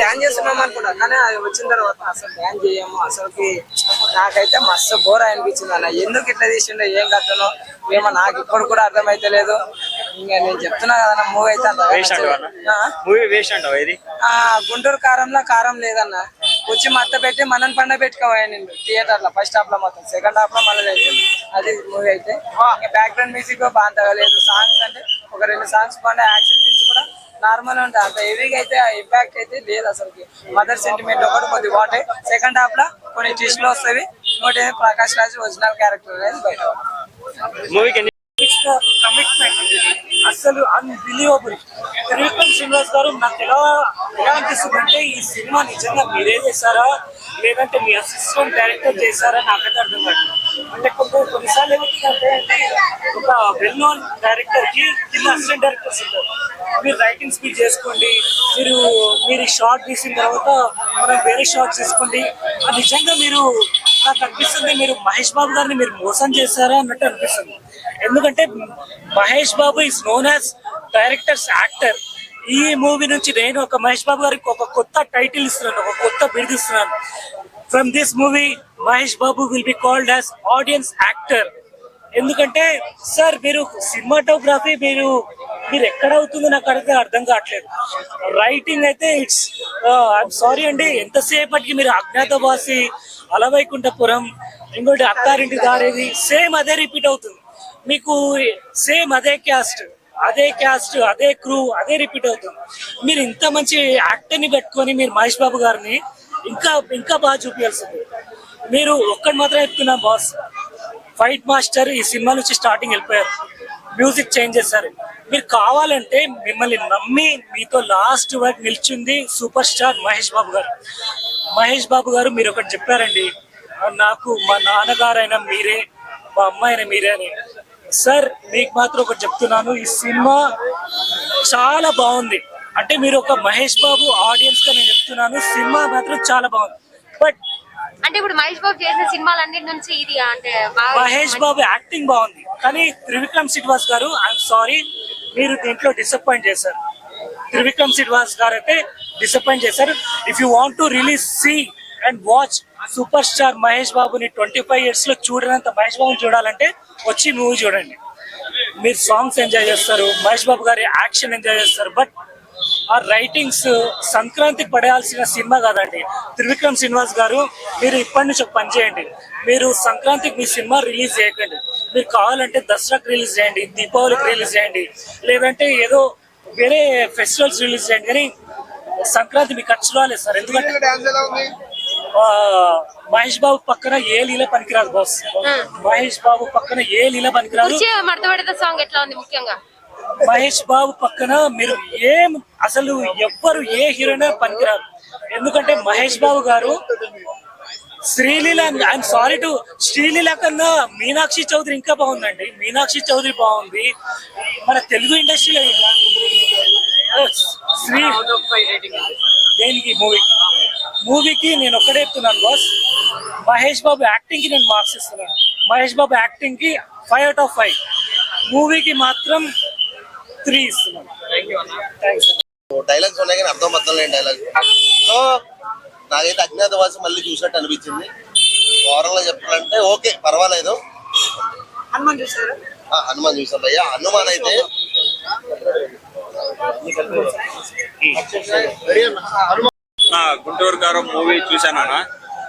Dan చేస్తున్నాం అనుకున్నా కానీ అది వచ్చిన తర్వాత అసలు డ్యాన్ చేయము. అసలుకి నాకైతే మస్తు బోర్ అనిపించింది అన్న. ఎందుకు ఇట్లా తీసిండో ఏం కథనో ఏమో నాకు ఇప్పుడు కూడా అర్థమైతే లేదు. ఇంకా నేను చెప్తున్నా కదా మూవీ అయితే గుంటూరు కారంలో కారం లేదన్న. వచ్చి మత్త పెట్టి మనం పండ పెట్టుకోవాలి నేను థియేటర్లో ఫస్ట్ హాఫ్లో మొత్తం. సెకండ్ హాఫ్లో మళ్ళీ లేదు అది మూవీ అయితే. బ్యాక్గ్రౌండ్ మ్యూజిక్ బాగా లేదు. సాంగ్స్ అంటే ఒక రెండు సాంగ్స్ బాగుండే యాక్షన్ సీన్స్ కూడా నార్మల్ ఉంటాయి అంత హెవీగా అయితే ఇంపాక్ట్ అయితే లేదు అసలుకి. మదర్ సెంటిమెంట్ ఒకటి కొద్ది బాగుంటాయి. సెకండ్ హాఫ్లో కొన్ని ట్విస్ట్లో వస్తాయి. ఇంకోటి ప్రకాష్ రాజ్ ఒరిజినల్ క్యారెక్టర్ అనేది బయట కమిట్మెంట్ అసలు అన్బిలీవబుల్ త్రివిక్రమ్ శ్రీనివాస్ గారు నాకు ఎలా ఎలా అనిపిస్తుంది అంటే ఈ సినిమా నిజంగా మీరే చేశారా? లేదంటే మీ అసిస్టెంట్ డైరెక్టర్ చేశారా? నాకైతే అర్థం కాదు అంటే కొన్ని కొన్నిసార్లు ఏమవుతుందంటే అంటే ఒక వెల్ నోన్ డైరెక్టర్కి కింద అసిస్టెంట్ డైరెక్టర్స్ ఉంటారు. మీరు రైటింగ్ స్పీడ్ చేసుకోండి మీరు మీరు షార్ట్ తీసిన తర్వాత మనం వేరే షార్ట్ తీసుకోండి. అది నిజంగా మీరు నాకు అనిపిస్తుంది మీరు మహేష్ బాబు గారిని మీరు మోసం చేశారా అన్నట్టు అనిపిస్తుంది. ఎందుకంటే Mahesh Babu is known as directors actor ఈ మూవీ నుంచి నేను ఒక మహేష్ బాబు గారికి ఒక కొత్త టైటిల్ ఇస్తున్నాను ఒక కొత్త బిరుదు ఇస్తున్నాను. From this movie Mahesh Babu will be called as audiences actor ఎందుకంటే సార్ మీరు సినిమాటోగ్రఫీ మీరు మీరు ఎక్కడ అవుతుందో నాకు అడిగితే అర్థం కావట్లేదు. రైటింగ్ అయితే ఇట్స్ ఐఎమ్ సారీ అండి ఎంతసేపటికి మీరు అజ్ఞాతవాసి అలవైకుంఠపురం ఇంకోటి అత్తారింటి దారేది సేమ్ అదే రిపీట్ అవుతుంది. మీకు సేమ్ అదే క్యాస్ట్ అదే క్యాస్ట్ అదే క్రూ అదే రిపీట్ అవుతుంది. మీరు ఇంత మంచి యాక్టర్ని పెట్టుకొని మీరు మహేష్ బాబు గారిని ఇంకా ఇంకా బాగా చూపించాల్సింది మీరు ఒక్కటి మాత్రం చెప్తున్నా బాస్. ఫైట్ మాస్టర్ ఈ సినిమా నుంచి స్టార్టింగ్ వెళ్ళిపోయారు. మ్యూజిక్ చేంజ్ చేశారు. మీరు కావాలంటే మిమ్మల్ని నమ్మి మీతో లాస్ట్ వరకు నిల్చుంది సూపర్ స్టార్ మహేష్ బాబు గారు. మహేష్ బాబు గారు మీరు ఒకటి చెప్పారండి నాకు మా నాన్నగారైనా మీరే మా అమ్మాయినా మీరే అని. సార్ మీకు మాత్రం ఒకటి చెప్తున్నాను ఈ సినిమా చాలా బాగుంది. అంటే మీరు ఒక మహేష్ బాబు ఆడియన్స్గా నేను చెప్తున్నాను సినిమా మాత్రం చాలా బాగుంది. బట్ అంటే ఇప్పుడు మహేష్ బాబు చేసిన సినిమాలన్నిటి నుంచి ఇది అంటే మహేష్ బాబు యాక్టింగ్ బాగుంది. కానీ త్రివిక్రమ్ శ్రీనివాస్ గారు ఐఎమ్ సారీ మీరు దీంట్లో డిసప్పాయింట్ చేశారు. త్రివిక్రమ్ శ్రీనివాస్ గారు అయితే డిసప్పాయింట్ చేశారు. If you want to release see and watch super star Mahesh బాబుని ట్వంటీ ఫైవ్ ఇయర్స్లో చూడనంత మహేష్ బాబుని చూడాలంటే వచ్చి మూవీ చూడండి. మీరు సాంగ్స్ ఎంజాయ్ చేస్తారు మహేష్ బాబు గారి యాక్షన్ ఎంజాయ్ చేస్తారు బట్ ఆ రైటింగ్స్ సంక్రాంతికి పడేయాల్సిన సినిమా కాదండి. త్రివిక్రమ్ శ్రీనివాస్ గారు మీరు ఇప్పటి నుంచి ఒక పని చేయండి. మీరు సంక్రాంతికి మీ సినిమా రిలీజ్ చేయకండి. మీరు కావాలంటే దసరాకి రిలీజ్ చేయండి దీపావళికి రిలీజ్ చేయండి లేదంటే ఏదో వేరే ఫెస్టివల్స్ రిలీజ్ చేయండి. కానీ సంక్రాంతి మీకు ఖర్చు రాలేదు సార్. ఎందుకంటే మహేష్ బాబు పక్కన ఏ లీల పనికిరాదు బాస్ మహేష్ బాబు పక్కన ఏ లీల పనికిరాదు. సాంగ్ ఎట్లా ఉంది ముఖ్యంగా? మహేష్ బాబు పక్కన మీరు ఏం అసలు ఎవ్వరు ఏ హీరోయిన్ పనికిరారు? ఎందుకంటే మహేష్ బాబు గారు Sreeleela I'm sorry to Sreeleela కన్నా మీనాక్షి చౌదరి ఇంకా బాగుందండి. మీనాక్షి చౌదరి బాగుంది. మన తెలుగు ఇండస్ట్రీలో శ్రీ దేనికి మూవీకి మూవీకి నేను ఒక్కడే చెప్తున్నాను బాస్ మహేష్ బాబు యాక్టింగ్కి నేను మార్క్స్ ఇస్తున్నాను. మహేష్ బాబు యాక్టింగ్కి ఫైవ్ అవుట్ ఆఫ్ ఫైవ్ మూవీకి మాత్రం త్రీ ఇస్తున్నాను డైలాగ్స్ ఉన్నాయి కానీ అర్థం అర్థం లేని డైలాగ్ సో నాకైతే అజ్ఞాతవాసి మళ్ళీ చూసినట్టు అనిపించింది. ఓవరాల్ చెప్పాలంటే ఓకే పర్వాలేదు. హనుమాన్ చూసారా ఆ, హనుమాన్ చూసాం భయ్యా. హనుమాన్ అయితే గుంటూరు కారం మూవీ చూశాను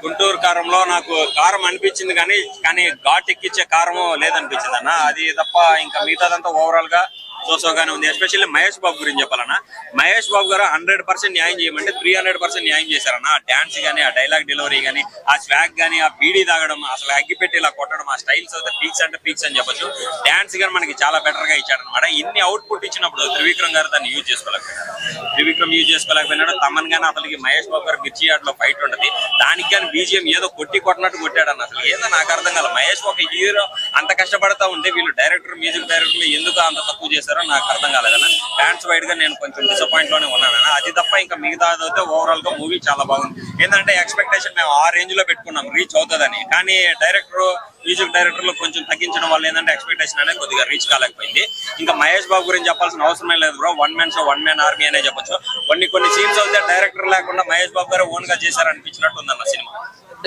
గుంటూరు కారంలో నాకు కారం అనిపించింది కానీ కానీ ఘాట్ ఎక్కిచ్చే కారం లేదనిపించింది అన్న. అది తప్ప ఇంకా మిగతాదంతా ఓవరాల్గా సోసోగానే ఉంది. ఎస్పెషల్లీ మహేష్ బాబు గురించి చెప్పాలన్నా. మహేష్ బాబు గారు హండ్రెడ్ పర్సెంట్ న్యాయం చేయమంటే త్రీ హండ్రెడ్ పర్సెంట్ న్యాయం చేశారన్న. ఆ డాన్స్ గానీ ఆ డైలాగ్ డెలివరీ కానీ ఆ స్వాగ్ కానీ ఆ బీడీ తాగడం అసలు అగ్గిపెట్టి ఇలా కొట్టడం ఆ స్టైల్స్ అయితే పీక్స్ అంటే పీక్స్ అని చెప్పొచ్చు. డాన్స్ గానీ మనకి చాలా బెటర్గా ఇచ్చాడనమాట ఇన్ని అవుట్పుట్ ఇచ్చినప్పుడు త్రివిక్రమ్ గారు దాన్ని యూజ్ చేసుకోలేకపోయినాడు. త్రివిక్రమ్ యూజ్ చేసుకోలేకపోయినాడు. తమన్ గానీ అతనికి మహేష్ బాబు గారు మిర్చి ఆటలో ఫైట్ ఉంటుంది. దానికి కానీ బీజిఎం ఏదో కొట్టి కొట్టినట్టు కొట్టాడు అన్న అసలు. ఏదో నాకు అర్థం కాదు మహేష్ ఒక హీరో అంత కష్టపడతా ఉంటే వీళ్ళు డైరెక్టర్ మ్యూజిక్ డైరెక్టర్ ఎందుకు అంత తక్కువ చేశారు? చేశారో నాకు అర్థం కాలేదన్న ఫ్యాన్స్ వైడ్గా నేను కొంచెం డిసప్పాయింట్లోనే ఉన్నాను అది తప్ప ఇంకా మిగతా అయితే ఓవరాల్గా మూవీ చాలా బాగుంది. ఏంటంటే ఎక్స్పెక్టేషన్ మేము ఆ రేంజ్లో పెట్టుకున్నాం. రీచ్ అవుతుందని. కానీ డైరెక్టర్ మ్యూజిక్ డైరెక్టర్లో కొంచెం తగ్గించడం వల్ల ఏంటంటే ఎక్స్పెక్టేషన్ అనేది కొద్దిగా రీచ్ కాలేకపోయింది. ఇంకా మహేష్ బాబు గురించి చెప్పాల్సిన అవసరమే లేదు bro one man show one man army అనే చెప్పొచ్చు. కొన్ని కొన్ని సీన్స్ అయితే డైరెక్టర్ లేకుండా మహేష్ బాబు గారు ఓన్గా చేశారనిపించినట్టు ఉందన్న సినిమా.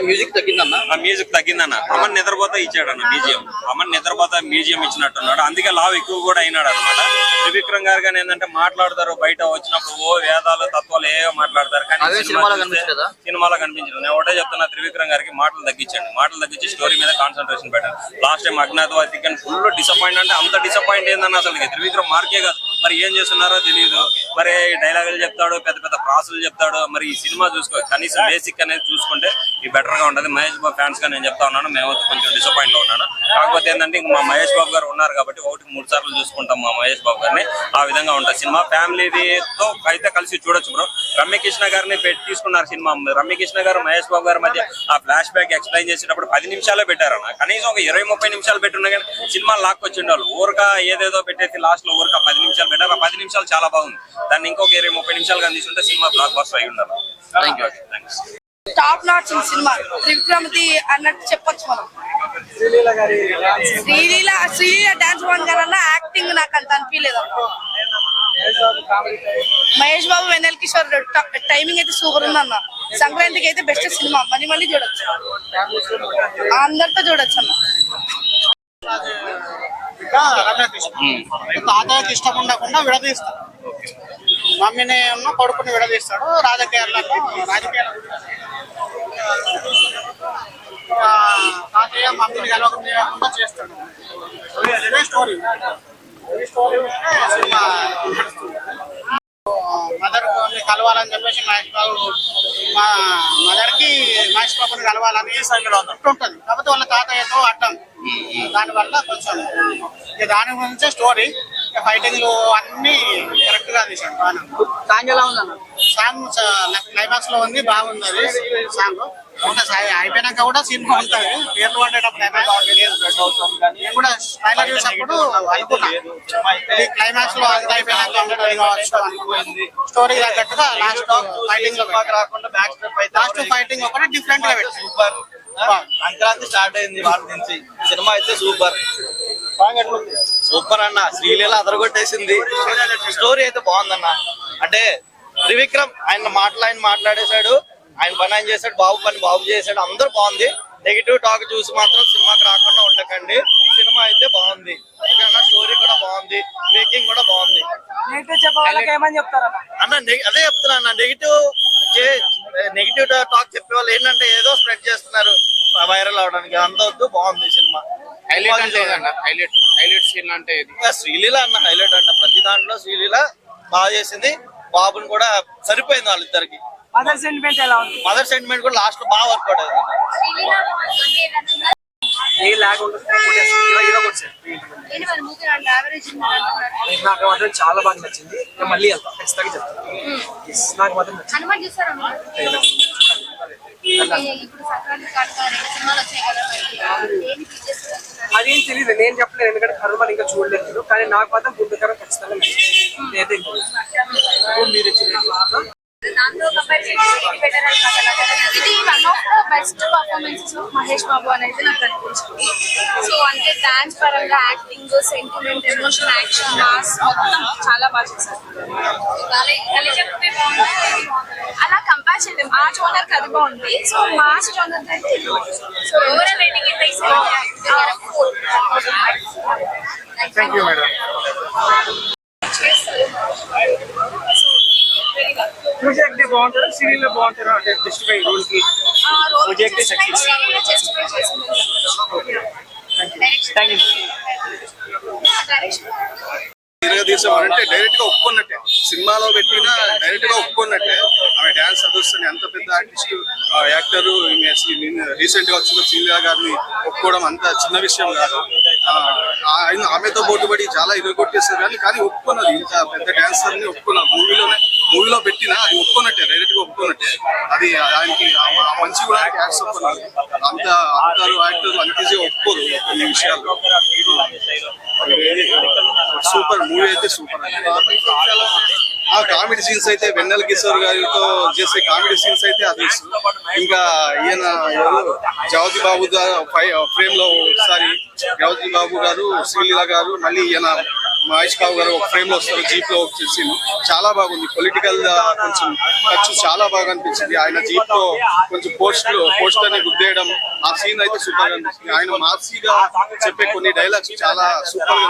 మ్యూజిక్ తగ్గిందన్న? ఆ మ్యూజిక్ తగ్గిందన్న. అమన్ నిద్రపోతా ఇచ్చాడు అన్న బీజిఎం అమన్ నిద్రపోతా బీజిఎం ఇచ్చినట్టున్నాడు. అందుకే లావ్ ఎక్కువ కూడా అయినాడు అనమాట త్రివిక్రమ్ గారు కానీ ఏంటంటే మాట్లాడతారు బయట వచ్చినప్పుడు ఓ వేదాలు తత్వాలు ఏవో మాట్లాడతారు. కానీ సినిమాలో కనిపించదు నేను ఒకటే చెప్తున్నా త్రివిక్రమ్ గారికి మాటలు తగ్గించండి. మాటలు తగ్గించి స్టోరీ మీద కాన్సన్ట్రేషన్ పెట్టండి. లాస్ట్ టైం అజ్ఞాతవాసి కానీ ఫుల్ డిసప్పాయింట్ అంటే అంత డిసప్పాయింట్ ఏందన్న అసలు త్రివిక్రమ్ మార్కే కాదు. మరి ఏం చేస్తున్నారో తెలియదు మరి డైలాగులు చెప్తాడు పెద్ద పెద్ద ప్రాసులు చెప్తాడు. మరి ఈ సినిమా చూసుకో కనీసం బేసిక్ అనేది చూసుకుంటే ఈ బెటర్గా ఉంటుంది. మహేష్ బాబు ఫ్యాన్స్గా నేను చెప్తా ఉన్నాను. మేము కొంచెం డిసప్పాయింట్లో ఉన్నాను. కాకపోతే ఏంటంటే ఇంక మా మహేష్ బాబు గారు ఉన్నారు కాబట్టి ఒకటి మూడు సార్లు చూసుకుంటాం మా మహేష్ బాబు గారిని. ఆ విధంగా ఉంటుంది సినిమా. ఫ్యామిలీతో అయితే కలిసి చూడొచ్చు బ్రో రమ్యకృష్ణ గారిని పెట్టి తీసుకున్నారు సినిమా. రమ్యకృష్ణ గారు మహేష్ బాబు గారి మధ్య ఆ ఫ్లాష్ బ్యాక్ ఎక్స్ప్లెయిన్ చేసేటప్పుడు పది నిమిషాలే పెట్టారు అన్న కనీసం ఒక ఇరవై ముప్పై నిమిషాలు పెట్టున్నా కానీ సినిమా లాక్కొచ్చిండాలి వాళ్ళు ఊరక ఏదేదో పెట్టేసి లాస్ట్లో ఊరక పది నిమిషాలు పెట్టారు ఆ పది నిమిషాలు చాలా బాగుంది. దాన్ని ఇంకొక ఇరవై ముప్పై నిమిషాలు కానీ తీసుకుంటే సినిమా బ్లాక్ బస్టర్ అయి ఉండాలి. Thank you thanks top notch cinema. త్రివిక్రమది అన్నట్టు చెప్పొచ్చు మనం. శ్రీలీల శ్రీలీల డాన్స్ బాగుంది కదన్నా యాక్టింగ్ నాకు అంత అనిపించలేదు మహేష్ బాబు వెన్నెల కిషోర్ టైమింగ్ అయితే సూపర్ ఉంది అన్న. సంక్రాంతికి అయితే బెస్ట్ సినిమా. మళ్ళీ మళ్ళీ చూడొచ్చు. అందరితో చూడొచ్చు అన్న. రమ్యకృష్ణ తాతయ్యకి ఇష్టం ఉండకుండా విడదీస్తాడు మమ్మీని ఉన్న కొడుకుని విడదీస్తాడు. రాజకీయాలలో రాజకీయాల ఆ, తాతయ్య మమ్మీని కలవకుండా చేస్తాడు. ఇదే స్టోరీ. మదర్ కలవాలని చెప్పేసి మహేష్ బాబు మా మదర్కి మహేష్ బాబుని కలవాలని ఉంటుంది. కాకపోతే వాళ్ళ తాతయ్యతో అడ్డం. దానివల్ల కొంచెం ఇక దాని గురించే స్టోరీ ఫైటింగ్లు అన్ని కరెక్ట్గా తీసాడు బాగా సాంగ్ ఎలా ఉందన్న సాంగ్ క్లైమాక్స్లో ఉంది బాగుంది అది సాంగ్ అయిపోయినాక కూడా సినిమా ఉంటుంది. పేర్లు పడేటప్పుడు ఏమైనా బాగుంటుంది. నేను కూడా ట్రైలర్ చూసినప్పుడు అనుకున్నా. ఇది క్లైమాక్స్లో అంతా అయిపోయినాక కావచ్చు. స్టోరీ తగ్గట్టుగా లాస్ట్ ఫైటింగ్లో లాస్ట్ ఫైటింగ్ ఒకటి డిఫరెంట్గా పెట్టి. సూపర్ సంక్రాంతి స్టార్ట్ అయింది వాళ్ళ నుంచి. సినిమా అయితే సూపర్. సూపర్ అన్న. శ్రీలీల అదరగొట్టేసింది. స్టోరీ అయితే బాగుందన్న. అంటే త్రివిక్రమ్ ఆయన మాటలు ఆయన మాట్లాడేశాడు. ఆయన పని ఆయన చేశాడు. బాబు పని బాబు చేశాడు. అందరూ బాగుంది. నెగిటివ్ టాక్ చూసి మాత్రం సినిమాకి రాకుండా ఉండకండి. సినిమా అయితే బాగుంది. ఓకేనా? స్టోరీ కూడా బాగుంది. మేకింగ్ కూడా బాగుంది. అన్న అదే చెప్తున్నా అన్న. నెగిటివ్ నెగిటివ్ టాక్ చెప్పే వాళ్ళు ఏంటంటే ఏదో స్ప్రెడ్ చేస్తున్నారు. వైరల్ అవడానికి అంత వద్దు బాగుంది సినిమా. హైలైట్ అంటే హైలైట్ హైలైట్ సీన్ అంటే శ్రీలీల అన్న హైలైట్ అన్న ప్రతి దాంట్లో శ్రీలీల బాగా చేసింది. బాబుని కూడా సరిపోయింది వాళ్ళిద్దరికి. మదర్ సెంటిమెంట్ ఎలా ఉంది? మదర్ సెంటిమెంట్ కూడా లాస్ట్లో బాగా వర్కౌట్ అయింది అన్న. ఏ లాగ్ ఉంటుంది నాకు మాత్రం చాలా బాగా నచ్చింది. నేను మళ్ళీ వెళ్తాను ఖచ్చితంగా చెప్తాను Yes, నాకు మాత్రం నచ్చింది. అదేం తెలియదు నేను చెప్పలేదు. ఎందుకంటే హనుమాన్ ఇంకా చూడలేదు. కానీ నాకు మాత్రం బుద్ధకరం ఖచ్చితంగా నచ్చింది. నేనైతే ఇంకా మీరు దాంతో కంపేర్ చేస్తే ఇది బెటర్ ఇది one of the best performances of Mahesh Babu అనేది నాకు అనిపించింది. సో అంటే డాన్స్ పరంగా acting sentiment emotion action mass మొత్తం చాలా బాగా చేశారు. అలా కంపేర్ చేయలేం. ఆ జోనర్ అది బాగుంది. సో మాస్ జోనర్ అయితే so overall rating thank you madam project బాగుంటారు సీరియల్ బాగుంటారు అంటే జస్టిఫై రోల్ కి Project is జస్టిఫై చేసింది థ్యాంక్ యూ direction డైరెక్ట్గా ఒప్పుకున్నట్టే. సినిమాలో పెట్టిన డైరెక్ట్గా ఒప్పుకున్నట్టే. ఆమె డాన్స్ చదువుతుంది ఎంత పెద్ద ఆర్టిస్ట్ యాక్టర్ రీసెంట్గా వచ్చిన శ్రీలీల గారిని ఒప్పుకోవడం అంత చిన్న విషయం కాదు. ఆయన ఆమెతో పోటీపడి చాలా ఇరగొట్టేస్తారు కానీ కానీ ఒప్పుకున్నది ఇంత పెద్ద డాన్సర్ని ఒప్పుకున్నారు. మూవీలోనే మూవీలో పెట్టినా అది ఒప్పుకున్నట్టే డైరెక్ట్గా ఒప్పుకున్నట్టే. అది ఆయనకి ఆ మంచి కూడా యాక్ట్స్ ఒప్పుకున్నారు. అంత అందరు యాక్టర్లు అంత ఈజీగా ఒప్పుకోరు ఈ విషయాల్లో. సూపర్ మూవీ అయితే సూపర్ ఆ కామెడీ సీన్స్ అయితే వెన్నెల కిషోర్ గారితో చేసే కామెడీ సీన్స్ అయితే అది ఇంకా ఈయన ఎవరు? జవతి బాబు ఫ్రేమ్లో ఒకసారి జవతి బాబు గారు శ్రీలీల గారు మళ్ళీ ఈయన మహేష్ బాబు గారు ఒక ఫ్రేమ్లో వస్తారు జీప్లో వచ్చేసి. చాలా బాగుంది. పొలిటికల్ కొంచెం ఖర్చు చాలా బాగా అనిపించింది. ఆయన జీప్లో కొంచెం పోస్ట్ పోస్టర్ని గుద్దేయడం ఆ సీన్ అయితే సూపర్గా అనిపించింది. ఆయన మార్సీగా చెప్పే కొన్ని డైలాగ్స్ చాలా సూపర్గా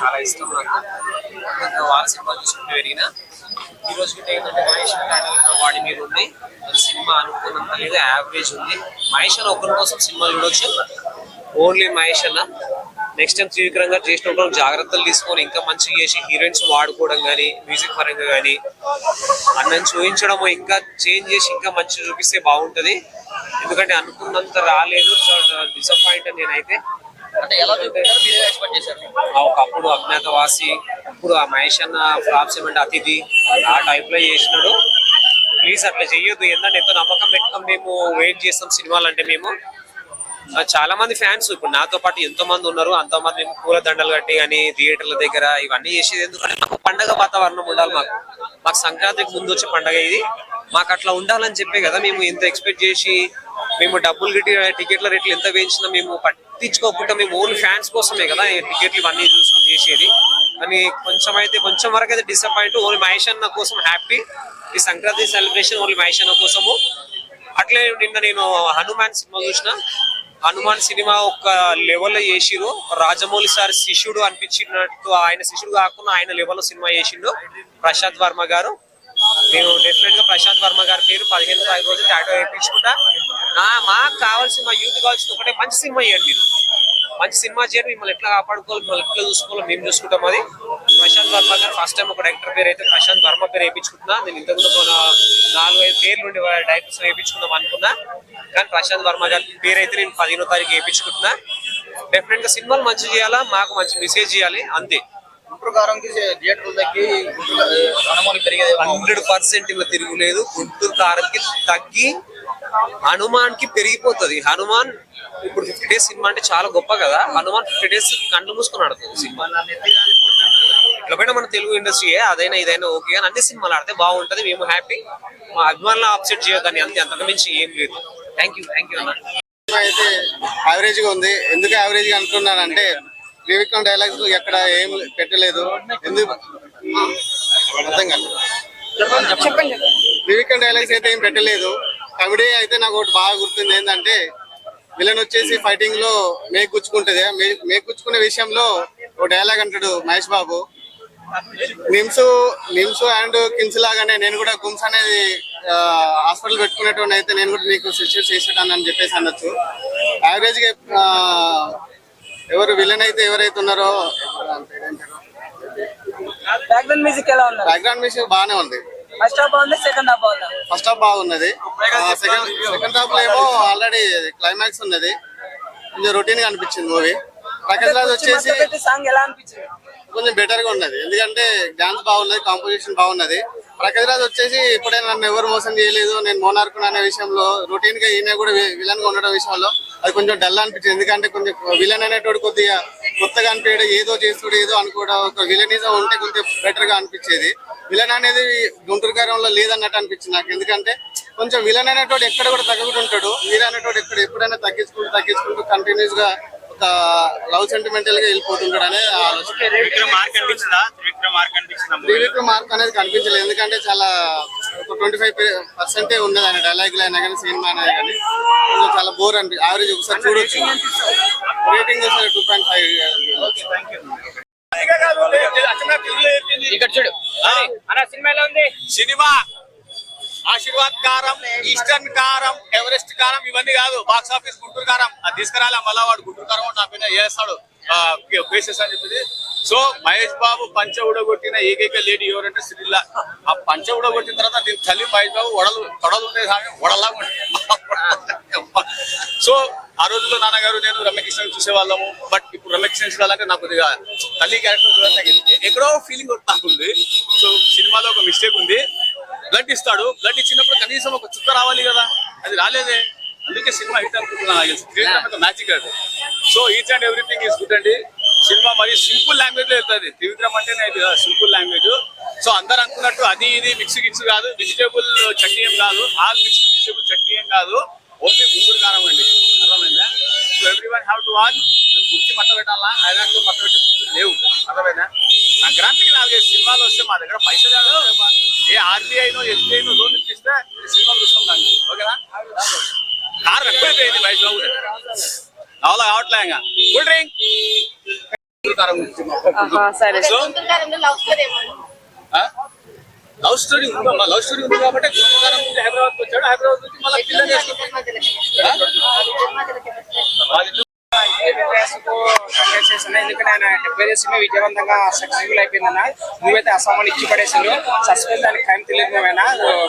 చాలా ఇష్టం నాకు. వాళ్ళ సినిమా చూసుకుంటూ పెరిగినా ఈ రోజు ఏంటంటే మహేష్ అన్న వాడి మీద ఉంది. సినిమా అనుకున్నంత లేదు యావరేజ్ ఉంది. మహేష్ అన్న ఒకరి కోసం సినిమా చూడొచ్చు. ఓన్లీ మహేష్ అన్న. నెక్స్ట్ టైం త్రివిక్రంగా చేసినప్పుడు జాగ్రత్తలు తీసుకొని ఇంకా మంచిగా చేసి హీరోయిన్స్ వాడుకోవడం కానీ మ్యూజిక్ పరంగా కానీ అన్నం చూపించడం ఇంకా చేంజ్ చేసి ఇంకా మంచిగా చూపిస్తే బాగుంటది. ఎందుకంటే అనుకున్నంత రాలేదు. డిసప్పాయింట్ నేనైతే. అంటే ఎలా చూపించారు? మీరే ఎక్స్పెక్ట్ చేశారు? ఆ ఒకప్పుడు అజ్ఞాతవాసి ఇప్పుడు ఆ మహేష్ అన్న ఫ్లాప్స్ ఏమంటే అతిథి ఆ టైప్లో చేసినాడు. ప్లీజ్ అట్లా చెయ్యొద్దు. ఏంటంటే ఎంతో నమ్మకం పెట్టుకొని మేము వెయిట్ చేస్తాం సినిమాలు అంటే మేము. చాలా మంది ఫ్యాన్స్ ఇప్పుడు నాతో పాటు ఎంతో మంది ఉన్నారు. అంతో మంది మేము పూల దండలు కట్టి కానీ థియేటర్ల దగ్గర ఇవన్నీ చేసేది ఎందుకంటే మాకు పండగ వాతావరణం ఉండాలి మాకు. మాకు సంక్రాంతికి ముందు వచ్చే పండగ ఇది. మాకు అట్లా ఉండాలని చెప్పే కదా మేము ఎంత ఎక్స్పెక్ట్ చేసి మేము డబ్బులు గిట్టి టికెట్ల రేట్లు ఎంత పెంచినా మేము పట్టించుకోకుండా మేము ఓన్లీ ఫ్యాన్స్ కోసమే కదా టికెట్లు ఇవన్నీ చూసుకొని చేసేది. కానీ కొంచెం అయితే కొంచెం వరకు అయితే డిసప్పాయింట్ ఓన్లీ మహేష్ అన్న కోసం హ్యాపీ ఈ సంక్రాంతి సెలబ్రేషన్ ఓన్లీ మహేష్ అన్న కోసము. అట్లే నిన్న నేను హనుమాన్ సినిమా చూసిన. హనుమాన్ సినిమా ఒక లెవెల్లో చేసిరు రాజమౌళి సార్ శిష్యుడు అనిపించినట్టు ఆయన శిష్యుడు కాకుండా ఆయన లెవెల్లో సినిమా చేసిండు ప్రశాంత్ వర్మ గారు. నేను డెఫినెట్గా ప్రశాంత్ వర్మ గారి పేరు పదిహేను తారీఖు రోజు టాటో వేయించుకుంటా. నా మాకు కావాల్సిన మా యూత్ కావాల్సిన ఒకటే మంచి సినిమా చేయండి మీరు మంచి సినిమా చేయండి మిమ్మల్ని ఎట్లా కాపాడుకోవాలి మిమ్మల్ని ఎట్లా చూసుకోవాలో మేము చూసుకుంటాం అది. ప్రశాంత్ వర్మ గారు ఫస్ట్ టైం ఒక డైరెక్టర్ పేరు అయితే ప్రశాంత్ వర్మ పేరు వేయించుకుంటున్నా. నేను ఇంతకుముందు నాలుగు ఐదు పేర్లు ఉండి డైరెక్టర్స్ వేయించుకుందాం అనుకున్నా. కానీ ప్రశాంత్ వర్మ గారి పేరు అయితే నేను పదిహేనో తారీఖు వేయించుకుంటున్నా. డెఫినెట్గా సినిమాలు మంచి చేయాలా మాకు మంచి మెసేజ్ చేయాలి అంతే. దగ్గర హనుమాన్ పెరిగేది హండ్రెడ్ పర్సెంట్ ఇలా తిరుగులేదు గుంటూరు కారంకి తగ్గి హనుమాన్కి పెరిగిపోతుంది. హనుమాన్ ఇప్పుడు ఫిఫ్టీ డేస్ సినిమా అంటే చాలా గొప్ప కదా. హనుమాన్ ఫిఫ్టీ డేస్ కళ్ళు మూసుకొని ఆడుతుంది సినిమా. ఇట్లా మన తెలుగు ఇండస్ట్రీ అదైనా ఇదైనా ఓకే అని అన్ని సినిమాలు ఆడితే బాగుంటది. మేము హ్యాపీ. మా అభిమానులు అప్సెట్ చేయొద్దని అంతే అంతకు మించి ఏం లేదు. థ్యాంక్ యూ థ్యాంక్ యూ అన్న. సినిమా అయితే యావరేజ్గా ఉంది. ఎందుకు యావరేజ్గా అంటున్నానంటే త్రివిక్రమ్ డైలాగ్స్ ఎక్కడ ఏం పెట్టలేదు. ఎందుకు? అర్థం కాదు త్రివిక్రమ్ డైలాగ్స్ అయితే ఏం పెట్టలేదు. కమెడీ అయితే నాకు ఒకటి బాగా గుర్తుంది ఏంటంటే విలన్ వచ్చేసి ఫైటింగ్లో మేక్ గుచ్చుకుంటది మే- మేక్ గుచ్చుకునే విషయంలో ఒక డైలాగ్ అంటాడు మహేష్ బాబు. నిమ్స్ నిమ్స్ అండ్ కిమ్స్ లాగానే నేను కూడా గుమ్స్ అనేది హాస్పిటల్ పెట్టుకునేటువంటి అయితే నేను కూడా నీకు సిస్టర్ చేసేటాను అని చెప్పేసి అనొచ్చు. యావరేజ్గా ఎవరు విలన్ అయితే ఎవరైతే ఉన్నారో బ్యాక్గ్రౌండ్ మ్యూజిక్ ఎలా ఉంది బ్యాక్గ్రౌండ్ మ్యూజిక్ బాగానే ఉంది. ఫస్ట్ హాఫ్ బాగుంది సెకండ్ హాఫ్ బాగుందా? ఫస్ట్ హాఫ్ బాగున్నది. సెకండ్ సెకండ్ హాఫ్లో ఏమో ఆల్రెడీ క్లైమాక్స్ ఉన్నది. కొంచెం రొటీన్గా అనిపించింది మూవీ ప్రకాష్ రాజ్ వచ్చేసి సాంగ్ ఎలా అనిపించింది? కొంచెం బెటర్గా ఉన్నది. ఎందుకంటే డాన్స్ బాగున్నది కాంపోజిషన్ బాగున్నది. ప్రగతిరాజ్ వచ్చేసి ఇప్పుడే నన్ను ఎవరు మోసం చేయలేదు నేను మోనార్కును అనే విషయంలో రొటీన్గా ఈయన కూడా విలన్గా ఉండడం విషయంలో అది కొంచెం డల్ అనిపించింది. ఎందుకంటే కొంచెం విలన్ అనేటోడు కొద్దిగా కొత్తగా అనిపించడం ఏదో చేస్తుడు ఏదో అనుకోవడం ఒక విలనిజం ఉంటే కొంచెం బెటర్గా అనిపించేది. విలన్ అనేది గుంటూరు కార్యంలో లేదన్నట్టు అనిపించింది నాకు. ఎందుకంటే కొంచెం విలన్ అనేటోడు ఎక్కడ కూడా తగ్గకుండా ఉంటాడు వీర అనేటోడు ఎక్కడ ఎప్పుడైనా తగ్గించుకుంటూ తగ్గించుకుంటూ కంటిన్యూస్గా లవ్ సెంటిమెంటల్గా వెళ్ళిపోతుంటాడు అనే త్రివిక్రమ్ మార్క్ అనేది కనిపించలేదు. ఎందుకంటే చాలా ఒక ట్వంటీ ఫైవ్ పర్సెంటే ఉన్నది ఆయన డైలాగ్ అయినా కానీ సినిమా అయినా కానీ చాలా బోర్ అనిపి యావరేజ్ ఒకసారి చూడొచ్చు. రేటింగ్ వచ్చేసి టూ పాయింట్ ఫైవ్ ఇక్కడ చూడు. సినిమా ఆశీర్వాద్ కారం ఈస్టర్న్ కారం ఎవరెస్ట్ కారం ఇవన్నీ కాదు. బాక్స్ ఆఫీస్ గుంటూరు కారం. అది తీసుకురాలి మళ్ళా వాడు గుంటూరు కారం నా పైన చేస్తాడు బేసెస్ అని చెప్పింది. సో మహేష్ బాబు పంచ ఉడగొట్టిన ఏకైక లేడీ ఎవరంటే శ్రీల ఆ పంచ ఉడగొట్టిన తర్వాత దీని తల్లి మహేష్ బాబు వడలు తొడలు ఉంటాయి కానీ వడలాగా సో ఆ రోజుల్లో నాన్నగారు నేను రమ్యకృష్ణ చూసేవాళ్ళము. బట్ ఇప్పుడు రమ్యకృష్ణ చూడాలంటే నాకు కొద్దిగా తల్లి క్యారెక్టర్ ఎక్కడో ఫీలింగ్ ఉంది. సో సినిమాలో ఒక మిస్టేక్ ఉంది. బ్లడ్ ఇస్తాడు. బ్లడ్ ఇచ్చినప్పుడు కనీసం ఒక చుక్క రావాలి కదా. అది రాలేదే. అందుకే సినిమా హిట్ అనుకుంటున్నాను మ్యాజిక్ అది. So each and everything is good అండి. సినిమా మరి సింపుల్ లాంగ్వేజ్లో వెళ్తుంది. త్రివిక్రమ్ అంటేనే ఇది సింపుల్ లాంగ్వేజ్ సో అందరు అనుకున్నట్టు అది ఇది మిక్స్ గిక్స్ కాదు. వెజిటేబుల్ చట్నీ ఏం కాదు. ఆల్ మిక్స్ వెజిటేబుల్ చట్నీ ఏం కాదు. ఓన్లీ గుంటూరు కారం అండి. అర్థమైందా? So every one have to watch కుర్చీ మట్ట పెట్టాలా? ఐలాండ్ మట్ట పెట్టే లేవు. అర్థమైందా? సంక్రాంతికి నాలుగైదు సినిమాలు వస్తే మా దగ్గర పైసలు కాదు ఏ ఆర్బీఐనో ఎస్బీఐనో లోన్ ఇప్పిస్తే సినిమా చూస్తాం దానికి. ఓకేనా? కారం ఎక్కువైపోయింది వయసులో అవలా కావట్లే ఇంకా. Cool drink. లవ్ స్టోరీ ఏమన్నా లవ్ స్టోరీ ఉందమ్మా లవ్ స్టోరీ ఉంది కాబట్టి నుంచి హైదరాబాద్ వచ్చాడు. హైదరాబాద్ నుంచి మళ్ళీ పిల్లలు ఇద్దరి మధ్యలో ఇద్దరి ఎందుకంటే ఆయన డెబ్బై ఐదు విజయవంతంగా సక్సెస్ఫుల్ అయిపోయిందన్న మూవీ అయితే ఇచ్చి పడేసిండు సస్పెన్స్ దానికి టైం తెలియదు మూవీ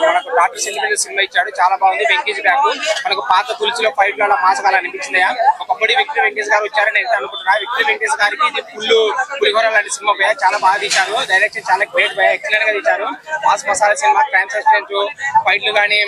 మనకు డాక్టర్ సెంటిమెంట్ సినిమా ఇచ్చాడు చాలా బాగుంది వెంకటేష్ బ్యాక్ మనకు పాత తులిచిలో ఫైట్లో మాసకాలు అనిపించింది ఒకప్పటి విక్టరీ వెంకటేష్ గారు వచ్చారని అయితే అనుకుంటున్నా విక్టరీ వెంకటేష్ గారికి ఇది ఫుల్ పులిహోర లాంటి సినిమా పోయా చాలా బాగా తీశారు డైరెక్షన్ చాలా గ్రేట్ పోయా ఎక్సలెంట్గా తీశారు mass masala cinema crime suspense ఫైట్లు కానీ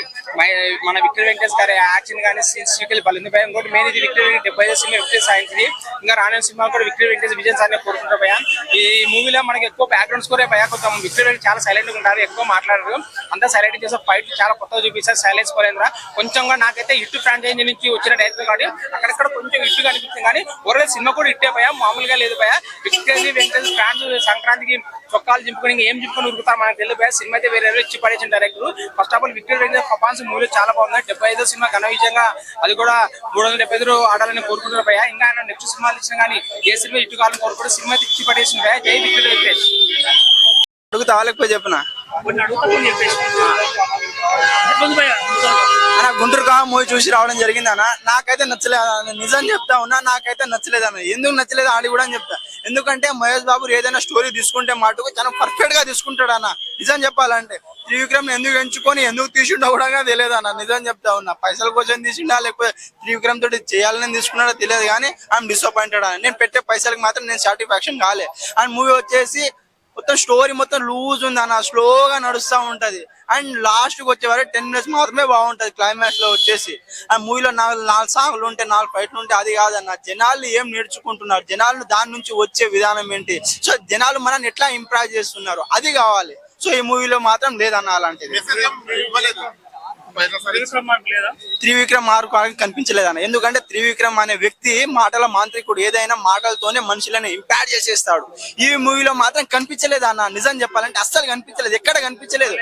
మన విక్టరీ వెంకటేష్ గారి యాక్షన్ కానీ సీన్స్ బలింది భయ ఇంకోటి మెయిన్ ఇది విక్టరీ డెబ్బై సినిమా విక్టరీ సాయంత్రి ఇంకా రానున్న సినిమా కూడా విక్టరీ వెంకటేష్ విజయన్ సార్ కోరుకుంటారు భయ ఈ మూవీలో మనకి ఎక్కువ బ్యాక్గ్రౌండ్ స్కోరే భయ కొంచెం విక్టరీ వెంకటేష్ చాలా సైలెంట్గా ఉంటారు ఎక్కువ మాట్లాడరు. అంతా సైలెంట్ చేసే ఫైట్ చాలా కొత్తగా చూపిస్తారు సైలెన్స్ కోరేంద్ర కొంచెంగా నాకైతే ఇటు ఫ్రాంచైజీ నుంచి వచ్చిన డైరెక్టర్ కాబట్టి అక్కడక్కడ కొంచెం హిట్ కనిపిస్తుంది కానీ ఓవరాల్ సినిమా కూడా ఇట్టే భయ మామూలుగా లేదు భయ విక్టరీ వెంకటేష్ ఫ్రాన్స్ సంక్రాంతికి చొక్కాలు చింపుకొని ఏం చింపుకొని ఉరుకుతారు మనకు తెలియదు భయ సినిమా అయితే వేరే ఇచ్చి పడేసిన director first of all Victory Venkatesh performance movie చాలా బాగుంది. డెబ్బై ఐదో సినిమా ఘన విజయంగా అది కూడా మూడు వందల డెబ్బై ఐదు ఆడాలని కోరుకుంటున్నారు భయ ఇంకా ఆయన నెక్స్ట్ సినిమాలు ఇచ్చినా కానీ ఏ సినిమా ఇటు కాలం కోరుకుంటే సినిమా అయితే పడేసింది. జై విక్టరీ అడుగుతా వాళ్ళకి చెప్పిన? అన్న గుంటూరు కా మూవీ చూసి రావడం జరిగింది అన్న నాకైతే నచ్చలేదు అన్న. నిజం చెప్తా ఉన్నా నాకైతే నచ్చలేదు అన్న ఎందుకు నచ్చలేదు అని కూడా చెప్తా. ఎందుకంటే మహేష్ బాబు ఏదైనా స్టోరీ తీసుకుంటే మటుకు చాలా పర్ఫెక్ట్గా తీసుకుంటాడు అన్న నిజం చెప్పాలంటే. త్రివిక్రమ్ ఎందుకు ఎంచుకొని ఎందుకు తీసిండో కూడా తెలియదు అన్న నిజం చెప్తా ఉన్నా. పైసల కోసం తీసిండా లేకపోతే త్రివిక్రమ్ తోటి చేయాలని తీసుకున్నాడో తెలియదు కానీ ఐఎమ్ డిసప్పాయింటెడ్ అన్న. నేను పెట్టే పైసలకి మాత్రం నేను సాటిస్ఫాక్షన్ కాలే. అండ్ మూవీ వచ్చేసి మొత్తం స్టోరీ మొత్తం లూజ్ ఉంది అన్న స్లోగా నడుస్తూ ఉంటది. అండ్ లాస్ట్కి వచ్చే వరకు టెన్ మినిట్స్ మాత్రమే బాగుంటది క్లైమాక్స్లో వచ్చేసి. ఆ మూవీలో నాలుగు నాలుగు సాంగ్లు ఉంటే నాలుగు ఫైట్లు ఉంటే అది కాదన్న జనాలు ఏం నేర్చుకుంటున్నారు? జనాలు దాని నుంచి వచ్చే విధానం ఏంటి? సో జనాలు మనల్ని ఎట్లా ఇంప్రూవ్ చేస్తున్నారు? అది కావాలి. సో ఈ మూవీలో మాత్రం లేదన్న అలాంటిది. త్రివిక్రమ్ మార్కు కనిపించలేదన్న ఎందుకంటే త్రివిక్రమ్ అనే వ్యక్తి మాటల మాంత్రికుడు ఏదైనా మాటలతోనే మనుషులను ఇంపాక్ట్ చేసేస్తాడు. ఈ మూవీలో మాత్రం కనిపించలేదు అన్న. నిజం చెప్పాలంటే అస్సలు కనిపించలేదు. ఎక్కడ కనిపించలేదు.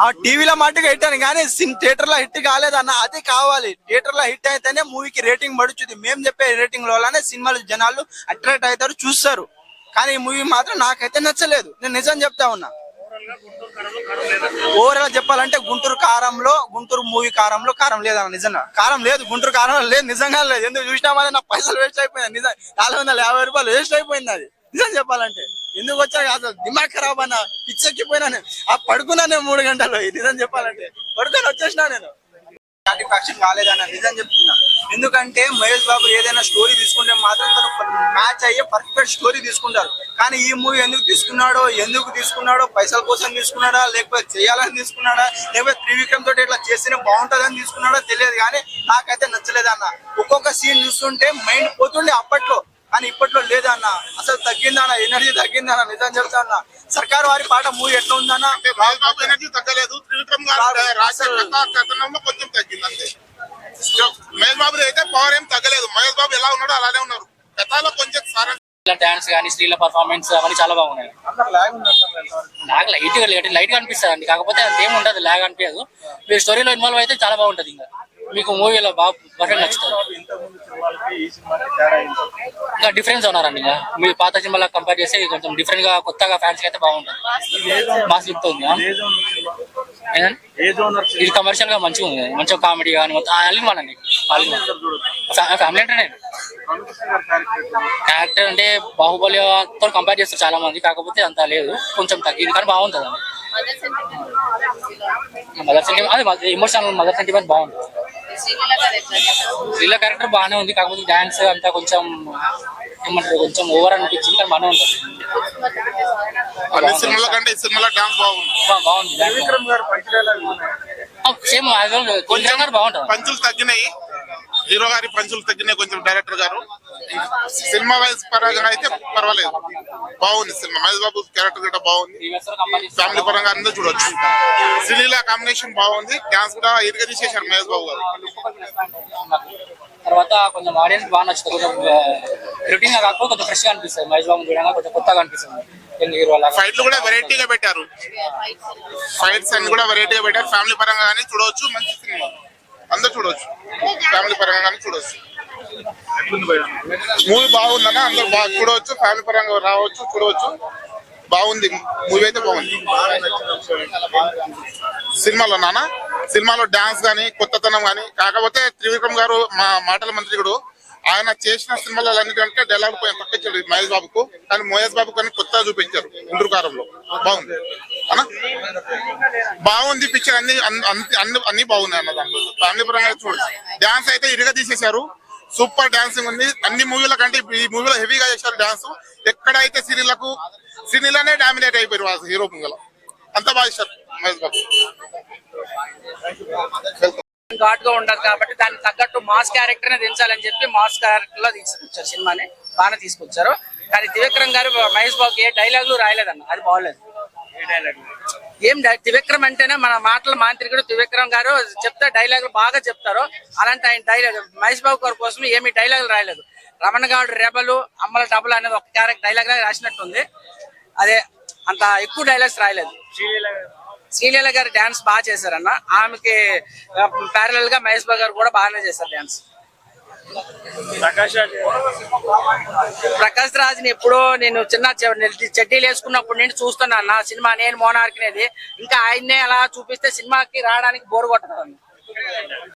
ఆ టీవీలో మట్టుగా హిట్ అని కానీ థియేటర్లో హిట్ కాలేదన్న అది కావాలి. థియేటర్లో హిట్ అయితేనే మూవీకి రేటింగ్ పడుచుది మేము చెప్పే రేటింగ్ వల్లనే సినిమాలు జనాలు అట్రాక్ట్ అవుతారు చూస్తారు. కానీ ఈ మూవీ మాత్రం నాకైతే నచ్చలేదు. నేను నిజం చెప్తా ఉన్నా. ఓవరాల్ చెప్పాలంటే గుంటూరు కారంలో గుంటూరు మూవీ కారంలో కారం లేదన్న నిజంగా. కారం లేదు గుంటూరు కారం లేదు నిజంగా లేదు. ఎందుకు చూసినామని నా పైసలు వేస్ట్ అయిపోయింది నిజం నాలుగు వందల యాభై రూపాయలు వేస్ట్ అయిపోయింది అది. నిజం చెప్పాలంటే. ఎందుకు వచ్చా అసలు దిమాగ్ ఖరాబ్ అన్న పిచ్చెక్కిపోయినా నేను. ఆ పడుకున్నా నేను మూడు గంటలు. నిజం చెప్పాలంటే. పడుకొని వచ్చేసినా నేను. సాటిస్ఫాక్షన్ కాలేదన్న నిజం చెప్తున్నా. ఎందుకంటే మహేష్ బాబు ఏదైనా స్టోరీ తీసుకుంటే మాత్రం తను మ్యాచ్ అయ్యే పర్ఫెక్ట్ స్టోరీ తీసుకుంటారు. కానీ ఈ మూవీ ఎందుకు తీసుకున్నాడో ఎందుకు తీసుకున్నాడో పైసల కోసం తీసుకున్నాడా లేకపోతే చేయాలని తీసుకున్నాడా లేకపోతే త్రివిక్రమ్ తోటి ఇట్లా చేస్తేనే బాగుంటుందని తీసుకున్నాడో తెలియదు కానీ నాకైతే నచ్చలేదన్న. ఒక్కొక్క సీన్ చూస్తుంటే మైండ్ పోతుండే అప్పట్లో. కానీ ఇప్పట్లో లేదన్న. అసలు తగ్గిందన్న ఎనర్జీ తగ్గిందన్న నిజం చెప్తా అన్న సర్కార్ వారి పాట మూవీ ఎట్లా ఉందన్న? ఎనర్జీ తగ్గలేదు. త్రివిక్రమ్ గారు రాజశేఖర్ కొంచెం తగ్గింది అంతే మహేష్ బాబు అయితే పవర్ ఏం తగ్గలేదు. మహేష్ బాబు ఎలా ఉన్నాడో అలానే ఉన్నారు. గతాల్లో కొంచెం సారం డాన్స్ కానీ స్త్రీల పర్ఫార్మెన్స్ అవన్నీ చాలా బాగున్నాయి. నాకు లైట్గా లైట్ లైట్గా అనిపిస్తుంది అండి కాకపోతే అంతేం ఉండదు. లాగ్ అనిపించదు. మీరు స్టోరీలో ఇన్వాల్వ్ అయితే చాలా బాగుంటది ఇంకా. మీకు మూవీలో బాగా పర్ఫెక్ట్ నచ్చుతుంది. ఇంకా డిఫరెన్స్ ఉన్నారండి ఇంకా. మీ పాత సినిమాలో కంపేర్ చేస్తే కొంచెం డిఫరెంట్గా కొత్తగా ఫ్యాన్స్ అయితే బాగుంటుంది. మాస్ లుక్ ఉంది? ఏంటండి? ఇది కమర్షియల్గా మంచిగా ఉంది. మంచిగా కామెడీ కానీ మొత్తం అల్లిమానండి ఫ్యామిలీ అంటే క్యారెక్టర్ అంటే బాహుబలితో కంపేర్ చేస్తారు చాలా మంది. కాకపోతే అంత లేదు. కొంచెం తగ్గింది కానీ బాగుంటుంది అండి మదర్ సెంటిమెంట్ అదే ఎమోషనల్ మదర్ సెంటిమెంట్ బాగుంటుంది. శ్రీల క్యారెక్టర్ బాగానే ఉంది కాకపోతే డాన్స్ అంతా కొంచెం ఏమంటారు కొంచెం ఓవర్ అనిపించింది కానీ బాగానే ఉంటుంది అన్ని సినిమాల కంటే ఈ సినిమాలో డాన్స్ బాగుంది. బా- బాగుంది dance బాగుంది. గారు సేమ్ కొంచెం బాగుంటుంది. పంచులు తగ్గినాయి. హీరో గారి పంచులు తగ్గినాయి కొంచెం డైరెక్టర్ గారు. సినిమా వైజ్ పరంగా అయితే పర్వాలేదు. బాగుంది సినిమా. మహేష్ బాబు క్యారెక్టర్ కూడా బాగుంది. ఫ్యామిలీ పరంగా అందరూ చూడొచ్చు. శ్రీలీల కాంబినేషన్ బాగుంది. డాన్స్ కూడా ఇరుగా తీసేశారు మహేష్ బాబు గారు. తర్వాత కొంచెం ఆడియన్స్ బాగా నచ్చుతుంది కొంచెం రొటీన్గా కాకపోతే కొంచెం ఫ్రెష్గా అనిపిస్తుంది. మహేష్ బాబు చూడగా కొంచెం కొత్తగా అనిపిస్తుంది. ఫైట్లు కూడా వెరైటీగా పెట్టారు. ఫైట్స్ అన్ని కూడా వెరైటీగా పెట్టారు. ఫ్యామిలీ పరంగా కానీ చూడవచ్చు మంచి సినిమా. అందరూ చూడవచ్చు ఫ్యామిలీ పరంగా కానీ చూడవచ్చు మూవీ బాగుందన్న అందరూ బాగా చూడవచ్చు ఫ్యామిలీ పరంగా రావచ్చు చూడవచ్చు బాగుంది. మూవీ అయితే బాగుంది. సినిమాలో నాన్న? సినిమాలో డాన్స్ కానీ కొత్తతనం కానీ కాకపోతే త్రివిక్రమ్ గారు మా మాటల మంత్రి కూడా ఆయన చేసిన సినిమాలు అన్నిటికంటే డైలాగ్ పోయి తప్పించాడు మహేష్ బాబుకు కానీ మహేష్ బాబు కానీ కొత్తగా చూపించారు గుంటూరు బాగుంది. అన్న? బాగుంది పిక్చర్ అన్ని అన్ని అన్ని అన్ని బాగున్నాయి అన్న దాంట్లో. ఫ్యామిలీ పరంగా చూడచ్చు డాన్స్ అయితే ఇరుగా తీసేశారు. సూపర్ డాన్సింగ్ ఉంది. అన్ని మూవీల కంటే ఈ మూవీలో హెవీగా చేశారు డాన్స్ ఎక్కడైతే సినీలకు సినీలోనే డామినేట్ అయిపోయారు హీరో ముంగల. అంత బాగా చేశారు మహేష్ బాబు. ఘాట్గా ఉండదు కాబట్టి దానికి తగ్గట్టు మాస్ క్యారెక్టర్ నే దించాలని చెప్పి మాస్ క్యారెక్టర్లో తీసుకొచ్చారు సినిమాని. బాగానే తీసుకొచ్చారు. కానీ త్రివిక్రమ్ గారు మహేష్ బాబుకి ఏ డైలాగులు రాయలేదన్న. అది బాగోలేదు. ఏం త్రివిక్రమ్ అంటేనే మన మాటల మాంత్రికుడు త్రివిక్రమ్ గారు చెప్తే డైలాగులు బాగా చెప్తారు. అలాంటి ఆయన డైలాగ్ మహేష్ బాబు గారి కోసం ఏమి డైలాగులు రాయలేదు. రమణ గారు రెబలు అమ్మల డబుల్ అనేది ఒక క్యారెక్టర్ డైలాగ్ లాగా రాసినట్టుంది. అదే అంత ఎక్కువ డైలాగ్స్ రాయలేదు. శ్రీలీల గారు డాన్స్ బాగా చేశారన్న. ఆమెకి ప్యారలల్గా మహేష్ బాబు గారు కూడా బాగానే చేశారు డాన్స్. ప్రకాష్ రాజ్ని ఎప్పుడో నేను చిన్న చెడ్డీలు వేసుకున్నప్పుడు నేను చూస్తున్నా అన్న. సినిమా నేను మోనార్కినేది ఇంకా ఆయన్నే అలా చూపిస్తే సినిమాకి రావడానికి బోర్ కొట్టదు